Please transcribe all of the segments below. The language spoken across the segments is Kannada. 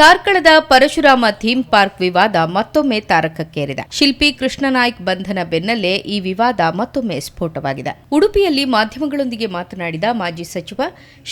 ಕಾರ್ಕಳದ ಪರಶುರಾಮ ಥೀಮ್ ಪಾರ್ಕ್ ವಿವಾದ ಮತ್ತೊಮ್ಮೆ ತಾರಕಕ್ಕೇರಿದೆ. ಶಿಲ್ಪಿ ಕೃಷ್ಣನಾಯ್ಕ್ ಬಂಧನ ಬೆನ್ನಲ್ಲೇ ಈ ವಿವಾದ ಮತ್ತೊಮ್ಮೆ ಸ್ಫೋಟವಾಗಿದೆ. ಉಡುಪಿಯಲ್ಲಿ ಮಾಧ್ಯಮಗಳೊಂದಿಗೆ ಮಾತನಾಡಿದ ಮಾಜಿ ಸಚಿವ,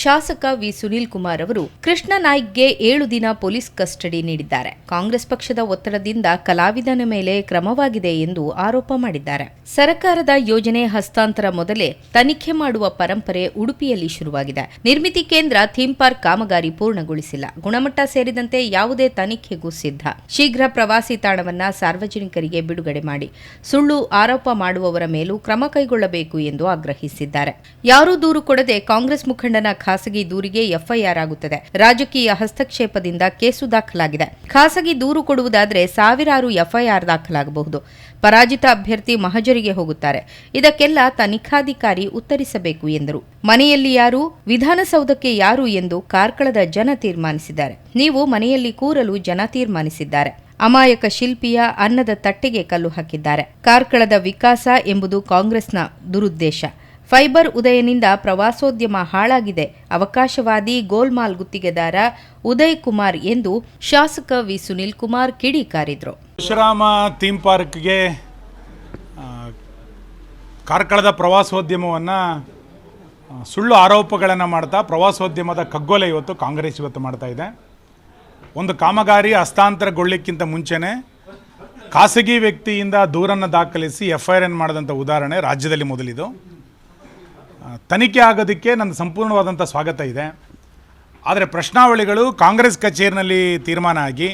ಶಾಸಕ ವಿ. ಸುನೀಲ್ ಕುಮಾರ್ ಅವರು ಕೃಷ್ಣನಾಯ್ಕ್ಗೆ ಏಳು ದಿನ ಪೊಲೀಸ್ ಕಸ್ಟಡಿ ನೀಡಿದ್ದಾರೆ. ಕಾಂಗ್ರೆಸ್ ಪಕ್ಷದ ಒತ್ತಡದಿಂದ ಕಲಾವಿದನ ಮೇಲೆ ಕ್ರಮವಾಗಿದೆ ಎಂದು ಆರೋಪ ಮಾಡಿದ್ದಾರೆ. ಸರ್ಕಾರದ ಯೋಜನೆ ಹಸ್ತಾಂತರ ಮೊದಲೇ ತನಿಖೆ ಮಾಡುವ ಪರಂಪರೆ ಉಡುಪಿಯಲ್ಲಿ ಶುರುವಾಗಿದೆ. ನಿರ್ಮಿತಿ ಕೇಂದ್ರ ಥೀಮ್ ಪಾರ್ಕ್ ಕಾಮಗಾರಿ ಪೂರ್ಣಗೊಳಿಸಿಲ್ಲ. ಗುಣಮಟ್ಟ ಸೇರಿದಂತೆ ಯಾವುದೇ ತನಿಖೆಗೂ ಸಿದ್ಧ. ಶೀಘ್ರ ಪ್ರವಾಸಿ ತಾಣವನ್ನ ಸಾರ್ವಜನಿಕರಿಗೆ ಬಿಡುಗಡೆ ಮಾಡಿ. ಸುಳ್ಳು ಆರೋಪ ಮಾಡುವವರ ಮೇಲೂ ಕ್ರಮ ಕೈಗೊಳ್ಳಬೇಕು ಎಂದು ಆಗ್ರಹಿಸಿದ್ದಾರೆ. ಯಾರೂ ದೂರು ಕೊಡದೆ ಕಾಂಗ್ರೆಸ್ ಮುಖಂಡನ ಖಾಸಗಿ ದೂರಿಗೆ ಎಫ್ಐಆರ್ ಆಗುತ್ತದೆ. ರಾಜಕೀಯ ಹಸ್ತಕ್ಷೇಪದಿಂದ ಕೇಸು ದಾಖಲಾಗಿದೆ. ಖಾಸಗಿ ದೂರು ಕೊಡುವುದಾದರೆ ಸಾವಿರಾರು ಎಫ್ಐಆರ್ ದಾಖಲಾಗಬಹುದು. ಪರಾಜಿತ ಅಭ್ಯರ್ಥಿ ಮಹಜರಿಗೆ ಹೋಗುತ್ತಾರೆ. ಇದಕ್ಕೆಲ್ಲ ತನಿಖಾಧಿಕಾರಿ ಉತ್ತರಿಸಬೇಕು ಎಂದರು. ಮನೆಯಲ್ಲಿ ಯಾರು, ವಿಧಾನಸೌಧಕ್ಕೆ ಯಾರು ಎಂದು ಕಾರ್ಕಳದ ಜನ ತೀರ್ಮಾನಿಸಿದ್ದಾರೆ. ನೀವು ಮನೆಯಲ್ಲಿ ಕೂರಲು ಜನ ತೀರ್ಮಾನಿಸಿದ್ದಾರೆ. ಅಮಾಯಕ ಶಿಲ್ಪಿಯ ಅನ್ನದ ತಟ್ಟೆಗೆ ಕಲ್ಲು ಹಾಕಿದ್ದಾರೆ. ಕಾರ್ಕಳದ ವಿಕಾಸ ಎಂಬುದು ಕಾಂಗ್ರೆಸ್ನ ದುರುದ್ದೇಶ. ಫೈಬರ್ ಉದಯನಿಂದ ಪ್ರವಾಸೋದ್ಯಮ ಹಾಳಾಗಿದೆ. ಅವಕಾಶವಾದಿ ಗೋಲ್ಮಾಲ್ ಗುತ್ತಿಗೆದಾರ ಉದಯ್ ಕುಮಾರ್ ಎಂದು ಶಾಸಕ ವಿ. ಸುನಿಲ್ ಕುಮಾರ್ ಕಿಡಿಕಾರಿದ್ರು ಪರಶುರಾಮ ಥೀಮ್ ಪಾರ್ಕ್ಗೆ ಕಾರ್ಕಳದ ಪ್ರವಾಸೋದ್ಯಮವನ್ನು ಸುಳ್ಳು ಆರೋಪಗಳನ್ನು ಮಾಡ್ತಾ ಪ್ರವಾಸೋದ್ಯಮದ ಕಗ್ಗೊಲೆ ಇವತ್ತು ಕಾಂಗ್ರೆಸ್ ಇವತ್ತು ಮಾಡ್ತಾ ಇದೆ. ಒಂದು ಕಾಮಗಾರಿ ಹಸ್ತಾಂತರಗೊಳ್ಳಿಕ್ಕಿಂತ ಮುಂಚೆನೇ ಖಾಸಗಿ ವ್ಯಕ್ತಿಯಿಂದ ದೂರನ್ನು ದಾಖಲಿಸಿ ಎಫ್ ಐ ಆರ್ ಮಾಡಿದಂಥ ಉದಾಹರಣೆ ರಾಜ್ಯದಲ್ಲಿ ಮೊದಲಿದು. ತನಿಖೆ ಆಗೋದಕ್ಕೆ ನನ್ನ ಸಂಪೂರ್ಣವಾದಂಥ ಸ್ವಾಗತ ಇದೆ. ಆದರೆ ಪ್ರಶ್ನಾವಳಿಗಳು ಕಾಂಗ್ರೆಸ್ ಕಚೇರಿನಲ್ಲಿ ತೀರ್ಮಾನ ಆಗಿ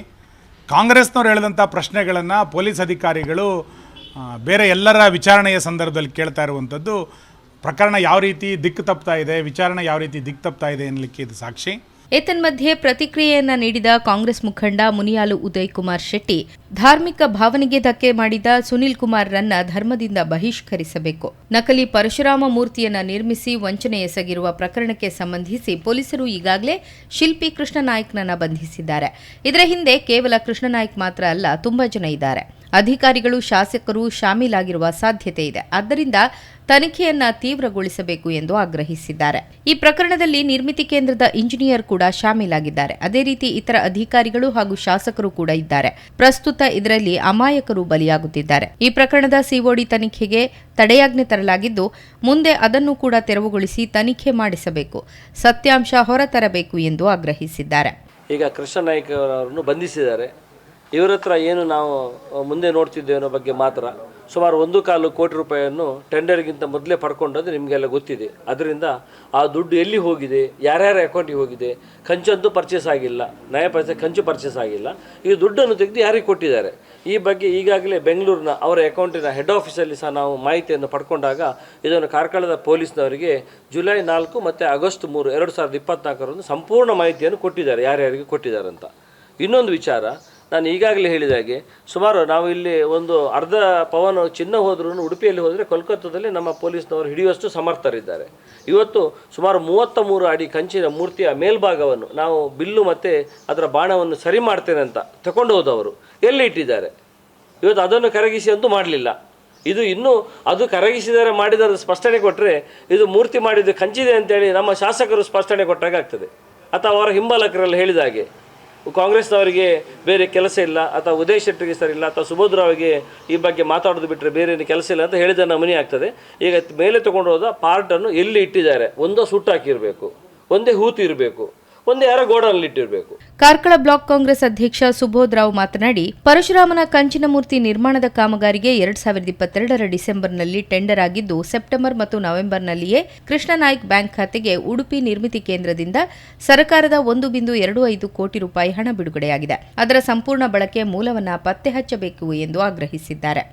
ಕಾಂಗ್ರೆಸ್ನವ್ರು ಹೇಳಿದಂಥ ಪ್ರಶ್ನೆಗಳನ್ನು ಪೊಲೀಸ್ ಅಧಿಕಾರಿಗಳು ಬೇರೆ ಎಲ್ಲರ ವಿಚಾರಣೆಯ ಸಂದರ್ಭದಲ್ಲಿ ಕೇಳ್ತಾ ಇರುವಂಥದ್ದು ಪ್ರಕರಣ ಯಾವ ರೀತಿ ದಿಕ್ಕು ತಪ್ತಾ ಇದೆ, ವಿಚಾರಣೆ ಯಾವ ರೀತಿ ದಿಕ್ಕು ತಪ್ತಾ ಇದೆ ಎನ್ನಲಿಕ್ಕೆ ಇದು ಸಾಕ್ಷಿ. ಏತನ್ಮಧ್ಯೆ ಪ್ರತಿಕ್ರಿಯೆಯನ್ನ ನೀಡಿದ ಕಾಂಗ್ರೆಸ್ ಮುಖಂಡ ಮುನಿಯಾಲು ಉದಯ್ ಕುಮಾರ್ ಶೆಟ್ಟಿ. ಧಾರ್ಮಿಕ ಭಾವನೆಗೆ ಧಕ್ಕೆ ಮಾಡಿದ ಸುನಿಲ್ ಕುಮಾರ್ರನ್ನ ಧರ್ಮದಿಂದ ಬಹಿಷ್ಕರಿಸಬೇಕು. ನಕಲಿ ಪರಶುರಾಮ ಮೂರ್ತಿಯನ್ನ ನಿರ್ಮಿಸಿ ವಂಚನೆ ಎಸಗಿರುವ ಪ್ರಕರಣಕ್ಕೆ ಸಂಬಂಧಿಸಿ ಪೊಲೀಸರು ಈಗಾಗಲೇ ಶಿಲ್ಪಿ ಕೃಷ್ಣನಾಯ್ಕ್ನನ್ನ ಬಂಧಿಸಿದ್ದಾರೆ. ಇದರ ಹಿಂದೆ ಕೇವಲ ಕೃಷ್ಣನಾಯ್ಕ್ ಮಾತ್ರ ಅಲ್ಲ, ತುಂಬಾ ಜನ ಇದ್ದಾರೆ. ಅಧಿಕಾರಿಗಳು, ಶಾಸಕರು ಶಾಮೀಲಾಗಿರುವ ಸಾಧ್ಯತೆ ಇದೆ. ಆದ್ದರಿಂದ ತನಿಖೆಯನ್ನ ತೀವ್ರಗೊಳಿಸಬೇಕು ಎಂದು ಆಗ್ರಹಿಸಿದ್ದಾರೆ. ಈ ಪ್ರಕರಣದಲ್ಲಿ ನಿರ್ಮಿತಿ ಕೇಂದ್ರದ ಇಂಜಿನಿಯರ್ ಕೂಡ ಶಾಮೀಲಾಗಿದ್ದಾರೆ. ಅದೇ ರೀತಿ ಇತರ ಅಧಿಕಾರಿಗಳು ಹಾಗೂ ಶಾಸಕರು ಕೂಡ ಇದ್ದಾರೆ. ಪ್ರಸ್ತುತ ಇದರಲ್ಲಿ ಅಮಾಯಕರು ಬಲಿಯಾಗುತ್ತಿದ್ದಾರೆ. ಈ ಪ್ರಕರಣದ ಸಿಒಡಿ ತನಿಖೆಗೆ ತಡೆಯಾಜ್ಞೆ ತರಲಾಗಿದ್ದು, ಮುಂದೆ ಅದನ್ನು ಕೂಡ ತೆರವುಗೊಳಿಸಿ ತನಿಖೆ ಮಾಡಿಸಬೇಕು, ಸತ್ಯಾಂಶ ಹೊರತರಬೇಕು ಎಂದು ಆಗ್ರಹಿಸಿದ್ದಾರೆ. ಈಗ ಕೃಷ್ಣ ನಾಯ್ಕ ಅವರನ್ನು ಬಂಧಿಸಿದ್ದಾರೆ. ಇವರ ಹತ್ರ ಏನು ನಾವು ಮುಂದೆ ನೋಡ್ತಿದ್ದೇವೆ ಅನ್ನೋ ಬಗ್ಗೆ ಮಾತ್ರ. ಸುಮಾರು ಒಂದು ಕಾಲು ಕೋಟಿ ರೂಪಾಯಿಯನ್ನು ಟೆಂಡರ್ಗಿಂತ ಮೊದಲೇ ಪಡ್ಕೊಂಡದ್ದು ನಿಮಗೆಲ್ಲ ಗೊತ್ತಿದೆ. ಅದರಿಂದ ಆ ದುಡ್ಡು ಎಲ್ಲಿ ಹೋಗಿದೆ, ಯಾರ್ಯಾರ ಅಕೌಂಟಿಗೆ ಹೋಗಿದೆ, ಕಂಚಂತೂ ಪರ್ಚೇಸ್ ಆಗಿಲ್ಲ, ನಯ ಪರ್ಚೆ, ಕಂಚು ಪರ್ಚೇಸ್ ಆಗಿಲ್ಲ. ಈ ದುಡ್ಡನ್ನು ತೆಗೆದು ಯಾರಿಗೆ ಕೊಟ್ಟಿದ್ದಾರೆ? ಈ ಬಗ್ಗೆ ಈಗಾಗಲೇ ಬೆಂಗಳೂರಿನ ಅವರ ಅಕೌಂಟಿನ ಹೆಡ್ ಆಫೀಸಲ್ಲಿ ಸಹ ನಾವು ಮಾಹಿತಿಯನ್ನು ಪಡ್ಕೊಂಡಾಗ ಇದನ್ನು ಕಾರ್ಕಳದ ಪೊಲೀಸ್ನವರಿಗೆ ಜುಲೈ ನಾಲ್ಕು ಮತ್ತು ಆಗಸ್ಟ್ ಮೂರು, ಎರಡು ಸಾವಿರದ ಇಪ್ಪತ್ನಾಲ್ಕರಂದು ಸಂಪೂರ್ಣ ಮಾಹಿತಿಯನ್ನು ಕೊಟ್ಟಿದ್ದಾರೆ. ಯಾರ್ಯಾರಿಗೆ ಕೊಟ್ಟಿದ್ದಾರೆ ಅಂತ. ಇನ್ನೊಂದು ವಿಚಾರ ನಾನು ಈಗಾಗಲೇ ಹೇಳಿದ ಹಾಗೆ, ಸುಮಾರು ನಾವು ಇಲ್ಲಿ ಒಂದು ಅರ್ಧ ಪವನ್ ಚಿನ್ನ ಹೋದ್ರೂ ಉಡುಪಿಯಲ್ಲಿ ಹೋದರೆ ಕೋಲ್ಕತ್ತಾದಲ್ಲಿ ನಮ್ಮ ಪೊಲೀಸ್ನವರು ಹಿಡಿಯುವಷ್ಟು ಸಮರ್ಥರಿದ್ದಾರೆ. ಇವತ್ತು ಸುಮಾರು ಮೂವತ್ತ ಮೂರು ಅಡಿ ಕಂಚಿನ ಮೂರ್ತಿಯ ಮೇಲ್ಭಾಗವನ್ನು ನಾವು ಬಿಲ್ಲು ಮತ್ತು ಅದರ ಬಾಣವನ್ನು ಸರಿ ಮಾಡ್ತೇನೆ ಅಂತ ತಗೊಂಡು ಹೋದವರು. ಎಲ್ಲಿ ಇಟ್ಟಿದ್ದಾರೆ? ಇವತ್ತು ಅದನ್ನು ಕರಗಿಸಿ ಅಂತೂ ಮಾಡಲಿಲ್ಲ. ಇದು ಇನ್ನೂ ಅದು ಕರಗಿಸಿದರೆ ಮಾಡಿದರೆ ಸ್ಪಷ್ಟನೆ ಕೊಟ್ಟರೆ ಇದು ಮೂರ್ತಿ ಮಾಡಿದ್ದು ಕಂಚಿದೆ ಅಂತೇಳಿ ನಮ್ಮ ಶಾಸಕರು ಸ್ಪಷ್ಟನೆ ಕೊಟ್ಟಾಗ ಆಗ್ತದೆ. ಅಥವಾ ಅವರ ಹಿಂಬಾಲಕರಲ್ಲಿ ಹೇಳಿದ ಹಾಗೆ. ಕಾಂಗ್ರೆಸ್ನವರಿಗೆ ಬೇರೆ ಕೆಲಸ ಇಲ್ಲ, ಅಥವಾ ಉದಯ್ ಶೆಟ್ಟಿಗೆ ಸರಿ ಇಲ್ಲ, ಅಥವಾ ಸುಭದ್ರಾವಿಗೆ ಈ ಬಗ್ಗೆ ಮಾತಾಡೋದು ಬಿಟ್ಟರೆ ಬೇರೆ ಏನು ಕೆಲಸ ಇಲ್ಲ ಅಂತ ಹೇಳಿದ ನಮನಿ ಆಗ್ತದೆ. ಈಗ ಮೇಲೆ ತಗೊಂಡು ಹೋದ ಪಾರ್ಟನ್ನು ಎಲ್ಲಿ ಇಟ್ಟಿದ್ದಾರೆ? ಒಂದೋ ಸುಟ್ಟಾಕಿರಬೇಕು ಒಂದೇ ಹೂತು ಇರಬೇಕು. ಒಂದೇ ಗೋಡನಲ್ಲಿ ಇಟ್ಟಿರಬೇಕು. ಕಾರ್ಕಳ ಬ್ಲಾಕ್ ಕಾಂಗ್ರೆಸ್ ಅಧ್ಯಕ್ಷ ಸುಬೋಧ್ ರಾವ್ ಮಾತನಾಡಿ, ಪರಶುರಾಮನ ಕಂಚಿನ ಮೂರ್ತಿ ನಿರ್ಮಾಣದ ಕಾಮಗಾರಿಗೆ ಎರಡ್ ಸಾವಿರದ ಇಪ್ಪತ್ತೆರಡರ ಡಿಸೆಂಬರ್ನಲ್ಲಿ ಟೆಂಡರ್ ಆಗಿದ್ದು, ಸೆಪ್ಟೆಂಬರ್ ಮತ್ತು ನವೆಂಬರ್ನಲ್ಲಿಯೇ ಕೃಷ್ಣನಾಯ್ಕ್ ಬ್ಯಾಂಕ್ ಖಾತೆಗೆ ಉಡುಪಿ ನಿರ್ಮಿತಿ ಕೇಂದ್ರದಿಂದ ಸರ್ಕಾರದ ಒಂದು ಬಿಂದು ಎರಡು ಐದು ಕೋಟಿ ರೂಪಾಯಿ ಹಣ ಬಿಡುಗಡೆಯಾಗಿದೆ. ಅದರ ಸಂಪೂರ್ಣ ಬಳಕೆ ಮೂಲವನ್ನ ಪತ್ತೆ ಹಚ್ಚಬೇಕು ಎಂದು ಆಗ್ರಹಿಸಿದ್ದಾರೆ.